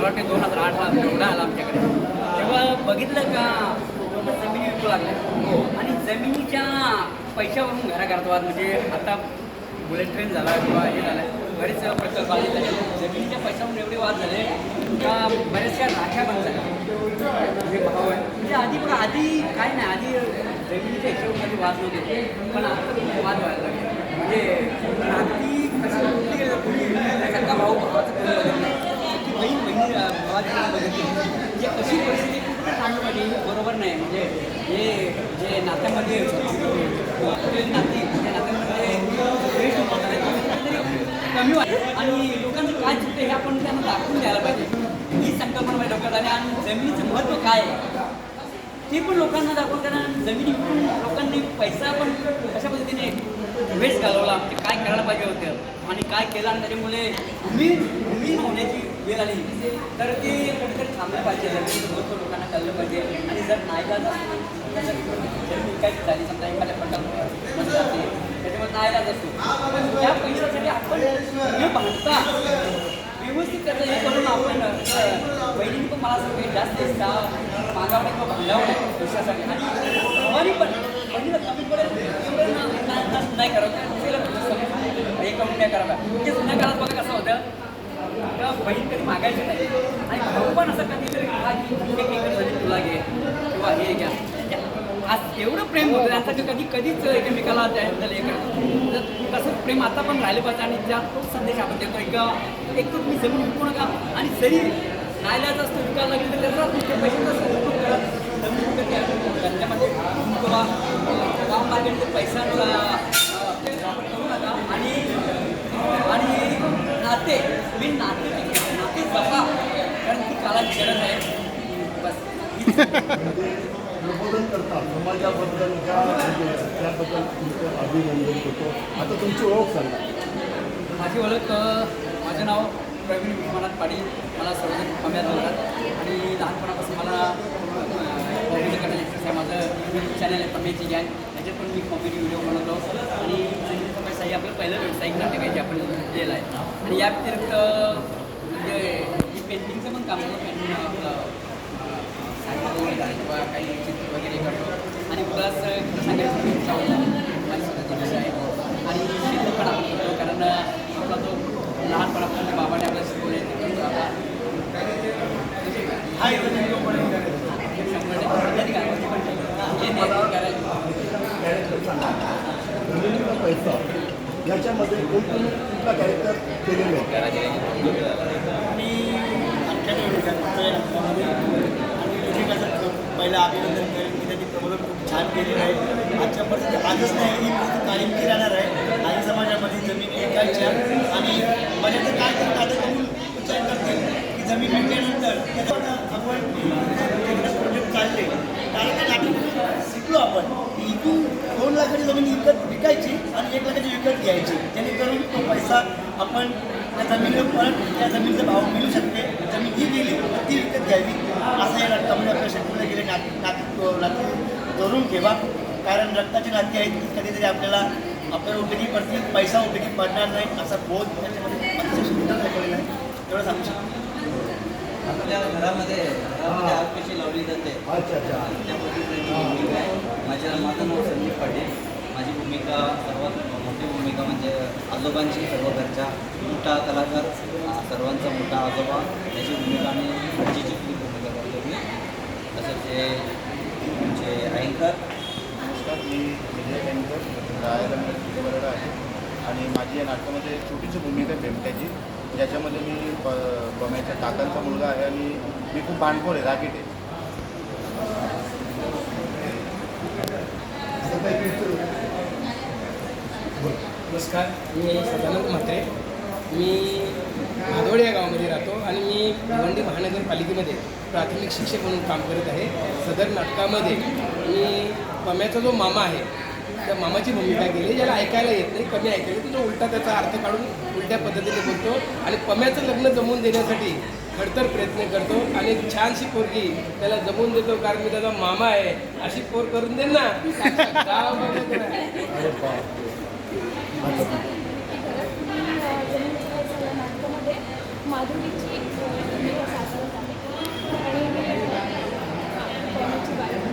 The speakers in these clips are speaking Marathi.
मला वाटते दोन हजार आठला एवढा आला आमच्याकडे. तेव्हा बघितलं का जमिनी विकू लागल्या आणि जमिनीच्या पैशावरून घरा करतात म्हणजे आता बुलेट ट्रेन झाला किंवा हे झालं बरेच प्रकल्प आले जमिनीच्या पैशावरून एवढे वाद झाले का बऱ्याचशा राख्या बंद झाल्या. म्हणजे भाव आहे. म्हणजे आधी पण आधी काय नाही आधी जमिनीच्या हिशोबामध्ये वाद नव्हते. पण आता वाद व्हायला लागले. म्हणजे नाती कशी कुठली कुठली सगळा भाऊ भावाचं बहीण बहिणी अं, जे अशी परिस्थिती कुठे सांगू पाहिजे हे बरोबर नाही. म्हणजे हे जे नात्यामध्ये नाती त्या नात्यामध्ये कमी वाटत आणि लोकांचं काय चुकतं हे आपण त्यांना दाखवून द्यायला पाहिजे. ही संकल्पना माझ्या डोक्यात आली आणि जमिनीचं महत्त्व काय आहे? ते पण लोकांना दाखवून कारण जमिनी विकून लोकांनी पैसा पण अशा पद्धतीने वेस्ट घालवला काय करायला पाहिजे होतं? आणि काय केलं आणि त्याच्यामुळे भूमी भूमी होण्याची वेळ आली तर ते कुठेतरी थांबलं पाहिजे जमिनीचं लोकांना कळलं पाहिजे. आणि जर नाही झालं जर झाली समजा एखाद्या पटात जाते त्याच्यामुळे नाईलाज असतो. त्या पैशासाठी आपण न पाहता व्यवस्थित त्याचं हे करून आपण बहिणी पण मला असं काही जास्त का मागावं किंवा भांडावं पैशासाठी. आणि भावानी पण बहिणीला कमी पडेल नाही करावं दुसऱ्याला हे नाही करावं म्हणजे जुन्या काळात बघा कसं होतं. बहीण कधी मागायची नाही. आणि भाऊ पण असं कधीतरी हा की एक एकर तुला घे किंवा हे घ्या. आज एवढं प्रेम होतं त्यांचं की कधी कधीच एकमेकाला त्याबद्दल हे करत तर तसं प्रेम आता पण राहिलं पाहिजे आणि त्या संदेश आपण देतो एक एक तर तुम्ही जमीन विकू नका आणि जरी नायलाच असतो विकायला लागेल तर त्याचा तुमच्या पैशाचा उपयोग करा. जमीन विकत घ्या? धंद्यामध्ये किंवा गाव मार्केटमध्ये पैसा वापर करू नका. आणि आणि नाते मी नाते नाते जपा. कारण ती काळाची गरज आहे. बस. प्रबोधन करता समाजाबद्दल ज्या म्हणजे त्याबद्दल तुमचं अभिनंदन करतो. आता तुमची ओळख सांगा. माझी ओळख माझं नाव प्रवीण विश्वनाथ पाटील मला सर्वजण कम्यात बोलतात आणि लहानपणापासून मला कॉमेडी इंटरेस्ट आहे. माझं यूट्यूब चॅनल आहे पम्याची गॅन त्याच्यात पण मी कॉमेडी व्हिडिओ बनवतो आणि संगीत पैसा हे आपलं पहिलं व्यावसायिक नाटक आहे जे आपण केलं आहे? आणि या व्यतिरिक्त म्हणजे मी पेंटिंगचं पण काम करतो पेंटिंग आपलं किंवा काही चित्र वगैरे करतो. आणि प्लस खरं सांगायचं माझी स्वतःची इच्छा आहे. आणि शिल्प पण आपण करतो कारण आपला तो लहानपणापासून बाबाने आपल्याला शिकवले ते हा एवढं व्हिडिओ पण शंभर टक्के इत्यादी काही गोष्टी पण हे नाही करायला कॅरेक्टर सांगा जमिनीचा पैसा याच्यामध्ये कोणतं कुठला कॅरेक्टर केलेलं आहे? मी पहिला अभिनंदन करेन की त्यांनी प्रबोधन खूप छान केलेलं आहे. आजच्या परिस्थिती आजच नाही ही परिस्थिती कायम की राहणार आहे. आणि समाजामध्ये जमीन विकायच्या आणि माझ्या तर काय करतात आता तुम्ही विचार करते की जमीन विकल्यानंतर त्याच्यावर आपण प्रोजेक्ट चालले. कारण त्या शिकलो आपण इथून दोन लाखाची जमीन विकत विकायची आणि एक लाखाची विकत घ्यायची. जेणेकरून तो पैसा आपण त्या जमिनीवर परत त्या जमिनीचा भाव मिळू शकते. जमीन ही गेली तर ती विकत घ्यावी असं या नाटकामध्ये आपल्या शेतकऱ्याला गेले नाती नाती नाती धरून ठेवा. कारण रक्ताची नाती आहेत ती कधीतरी आपल्याला आपल्याला उपयोगी पडतील पैसा उपयोगी पडणार नाही असा बोध त्याच्यामध्ये अतिशय सुंदर दाखवलेला आहे. एवढं सांगू शकतो आपल्या घरामध्ये घरामध्ये आग कशी लावली जाते. अच्छा अच्छा. त्या पद्धतीची भूमिका आहे. माझ्या माझं नाव संदीप पाटील माझी भूमिका सर्वात मोठी भूमिका म्हणजे आजोबांची सर्व घरच्या मोठा कलाकार सर्वांचा मोठा आजोबा. याची भूमिका आणि आजीची भूमिका करतो मी. तसंच जे आमचे अँकर नमस्कार मी विजय राहायला बरोबर आहे. आणि माझी या नाटकामध्ये छोटीशी भूमिका आहे बेमट्याची ज्याच्यामध्ये मी प बम्याच्या काकांचा मुलगा आहे आणि मी खूप भांडखोर आहे रागीट आहे. नमस्कार मी सदानंद म्हात्रे. मी भादोड या गावामध्ये राहतो आणि मी भिवंडी महानगरपालिकेमध्ये प्राथमिक शिक्षक म्हणून काम करत आहे. सदर नाटकामध्ये मी पम्याचा जो मामा आहे त्या मामाची भूमिका केली ज्याला ऐकायला येत नाही कमी ऐकायला तो उलटा त्याचा अर्थ काढून उलट्या पद्धतीने बोलतो आणि पम्याचं लग्न जमवून देण्यासाठी खडतर प्रयत्न करतो आणि एक छानशी पोरगी त्याला जमवून देतो कारण मी त्याचा मामा आहे अशी पोर करून दे ना. माधुरीची भूमिका साकारत आहे आणि कोणाची बायको.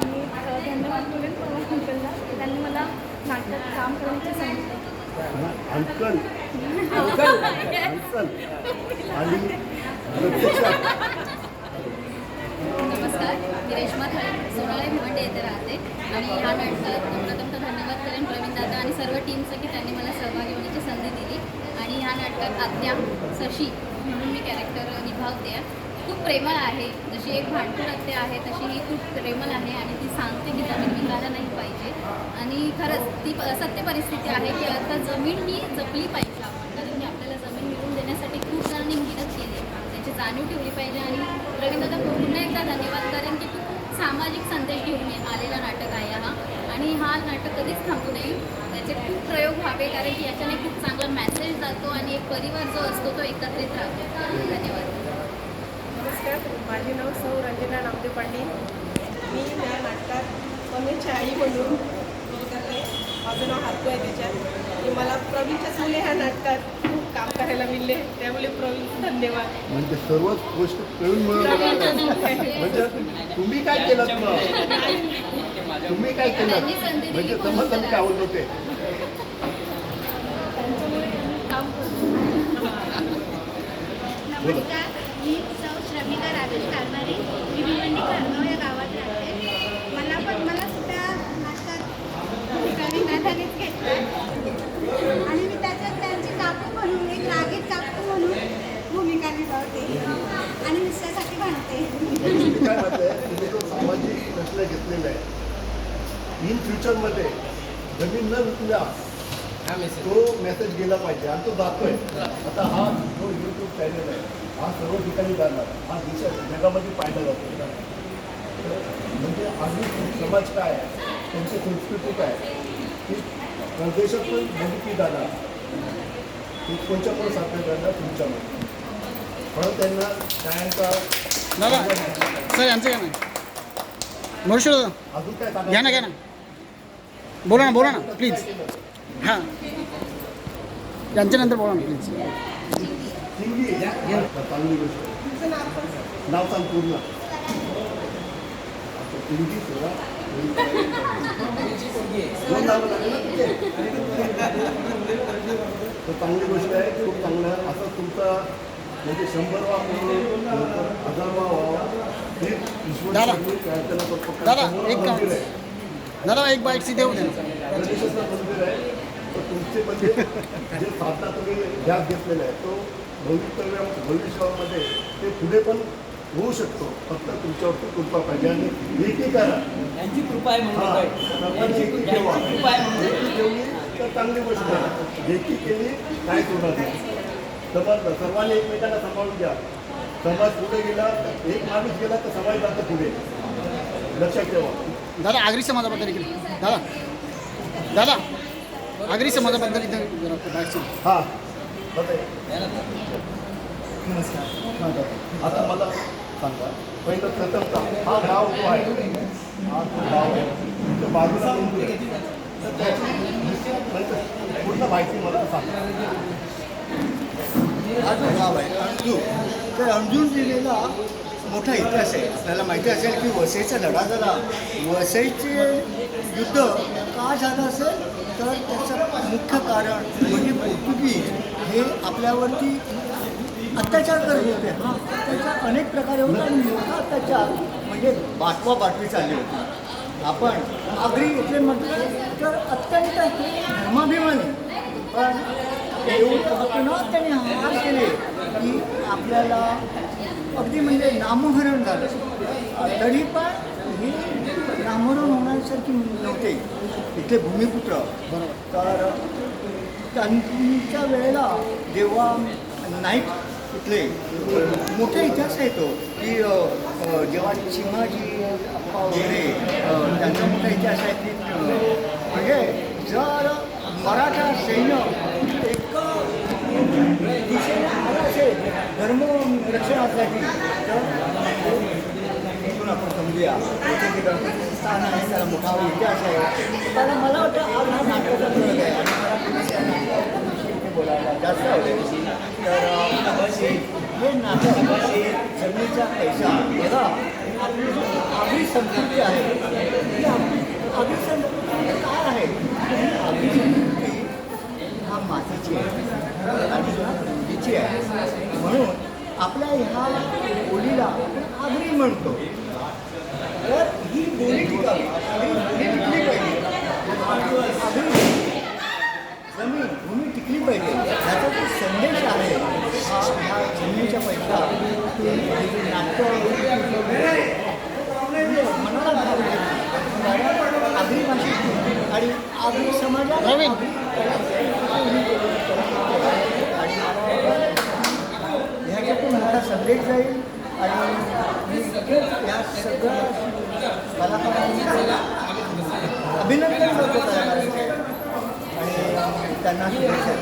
आणि अ, धन्यवाद बोलेन पवन अंकलला त्यांनी मला नाटकात काम करण्याची संधी दिली. अंकल. अंकल. आणि नमस्कार. मी रेश्मा थळे सोनाळे भिवंडी येथे राहते. आणि ह्या नाटकात प्रथम तर धन्यवाद करेन प्रवीण दादा आणि सर्व टीमचं की त्यांनी मला सहभागी होण्याची संधी दिली. आणि ह्या नाटकात आत्या शशी म्हणून मी कॅरेक्टर निभावते. आहे. खूप प्रेमळ आहे. जशी एक भांडखोर असते आहे तशी ही खूप प्रेमळ आहे आणि ती सांगते की जमीन विकायला नाही पाहिजे. आणि खरंच ती सत्य परिस्थिती आहे की आता जमीन ही जपली पाहिजे आपण. कारण की आपल्याला जमीन मिळवून देण्यासाठी खूप जणांनी मेहनत केली त्याची जाणीव ठेवली पाहिजे आणि रवींद्रदा पुन्हा एकदा धन्यवाद कारण की तू खूप सामाजिक संदेश घेऊन ये- आलेला नाटक आहे हा आणि हा नाटक कधीच थांबू नये. त्याचे खूप प्रयोग व्हावे कारण की याच्याने खूप चांगला मेसेज जातो आणि एक परिवार जो असतो तो एकत्रित राहतो. धन्यवाद. नमस्कार माझे नाव सौ रंजना नामदेव पांडे. मी या नाटकात पनवेलची आई म्हणून करते. माझं नाव हातू आहे त्याच्यात. आणि मला प्रवीणच्याच मुले ह्या नाटकात खूप काम करायला मिळले. त्यामुळे प्रवीण धन्यवाद. म्हणजे सर्वच गोष्ट मिळवणार म्हणजे तुम्ही काय केलं तुम्ही काय केलं? म्हणजे समज काय आवडलं ते त्यांच्यामुळे आम्ही काम करतो नमस्कार मी सौ श्रमिका राजेश कारभारी मी भिवंडी कारगाव या गावात राहते मला पण मला सुद्धा नाटकात प्रवीण दादानेच घेतलं आणि मी त्याच्यात त्यांची काकू म्हणून एक रागीत काकू म्हणून भूमिका निभावते आणि मिस्टरसाठी म्हणते तुम्ही काय म्हणताय तुम्ही जो सामाजिक प्रश्न घेतलेला आहे इन फ्युचरमध्ये जमीन न विकल्या तो मेसेज गेला पाहिजे आणि तो जातोय. आता हा जो यूट्यूब चॅनल आहे हा सर्व ठिकाणी जाणार. हा देशात जगामध्ये पाहिला जातो. म्हणजे आधुनिक समाज काय आहे त्यांची संस्कृती काय आहे ती परदेशात पण बघितली जाणार. ती कोणच्या पण साध्य करणार तुमच्यामध्ये. म्हणून त्यांना दादा सर यांचं काय नाही अजून काय? घ्या ना घ्या ना. बोला ना बोला ना प्लीज हां यांच्यानंतर बोला ना प्लीज चांगली गोष्ट आहे. पूर्ण चांगली गोष्ट आहे खूप चांगलं असं तुमचा म्हणजे शंभर वा हजारवा वा दादा. दादा, एक काम. दादा एक बाईट सी देऊ दे गणेशाचं मंदिर आहे तर तुमचे जे साधना तुम्ही ध्यास घेतलेला आहे. तो भवितव्य भविष्यामध्ये ते पुढे पण होऊ शकतो फक्त तुमच्यावरती कृपा पाहिजे आणि एकी करा यांची कृपा आहे म्हणून हा, तर चांगली गोष्ट आहे. एकी केली काय होणार नाही समजलं सर्वांनी एकमेकांना सांभाळून घ्या. समाज पुढे गेला एक माणूस गेला तर समाज जातं पुढे. लक्षात ठेवा. दादा आगरी समाजाबद्दल इकडे. दादा. दादा आगरी समाजाबद्दल इथं हां. नमस्कार. हां दादा. आता मला सांगा पहिलं प्रथमतः हा गाव जो आहे हा जो गाव आहे तो बाजूला पूर्ण माहिती मला सांगा. हा जो गाव आहे अंजूर तर अंजूर जिल्ह्याला मोठा इतिहास आहे. आपल्याला माहिती असेल की वसईचा लढा झाला. वसईचे युद्ध का झालं असेल? तर त्याचं मुख्य कारण म्हणजे पोर्तुगीज हे आपल्यावरती अत्याचार करत होते. हा अत्याचार अनेक प्रकारे होता आणि मोठा अत्याचार म्हणजे बातवा बातमी चालली होती. आपण आगरी इथे म्हटलं तर अत्यंत धर्माभिमानी. पण एवढं घटनात त्यांनी हार केले की आपल्याला अगदी म्हणजे नामोहरण झालं. तरी पण ही नामोहरण होण्यासारखी नव्हते. इथले भूमिपुत्र. तर त्यांच्या वेळेला जेव्हा नाईक इथले मोठा इतिहास आहे तो की जेव्हा चिमाजी अप्पा वगैरे त्यांचा मोठा इतिहास आहे की म्हणजे जर मराठा सैन्य एका दिशेने आला असेल धर्म रक्षणासाठी. आपण समजूया. स्थान आहे त्याला मोठा इतिहास आहे. तर मला वाटतं आज हा नाटकाचा आहे. बोलायला जास्त आवडेल. तर हे नाटक जमिनीचा पैसा बघा आपली संस्कृती आहे. ही आपली आगळी संस्कृती काय आहे? संस्कृती हा मातीची आहे. आणि हा आहे. म्हणून आपल्या ह्या बोलीला आपण आगरी म्हणतो. तर ही बोली टिकावी बोली टिकली पाहिजे. आगरी जमीन भूमी टिकली पाहिजे. ह्याचा जो संदेश आहे हा ह्या जमिनीच्या पैसा. नाट्य मनाला भावले आगरी भाषेत आणि आगरी समाजात आगरी संदेश जाईल आणि मी या सगळ्या कलाकारांना अभिनंदन करतो. आणि त्यांना शुभेच्छा